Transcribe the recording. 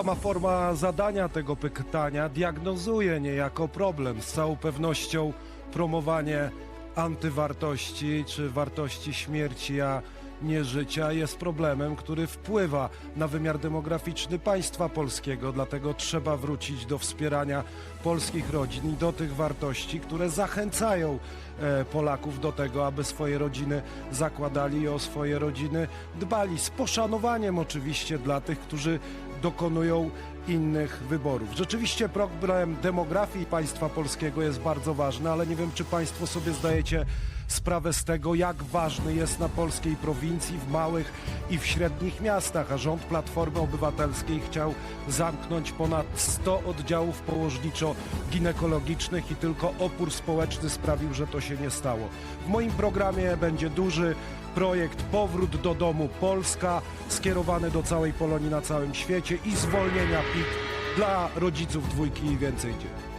Sama forma zadania tego pytania diagnozuje niejako problem. Z całą pewnością promowanie antywartości czy wartości śmierci, a nie życia jest problemem, który wpływa na wymiar demograficzny państwa polskiego. Dlatego trzeba wrócić do wspierania polskich rodzin i do tych wartości, które zachęcają e, Polaków do tego, aby swoje rodziny zakładali i o swoje rodziny dbali. Z poszanowaniem oczywiście dla tych, którzy dokonują innych wyborów. Rzeczywiście problem demografii państwa polskiego jest bardzo ważny, ale nie wiem, czy państwo sobie zdajecie sprawę z tego, jak ważny jest na polskiej prowincji, w małych i w średnich miastach, a rząd Platformy Obywatelskiej chciał zamknąć ponad 100 oddziałów położniczo-ginekologicznych i tylko opór społeczny sprawił, że to się nie stało. W moim programie będzie duży projekt Powrót do domu Polska, skierowany do całej Polonii na całym świecie i zwolnienia PIT dla rodziców dwójki i więcej dzieci.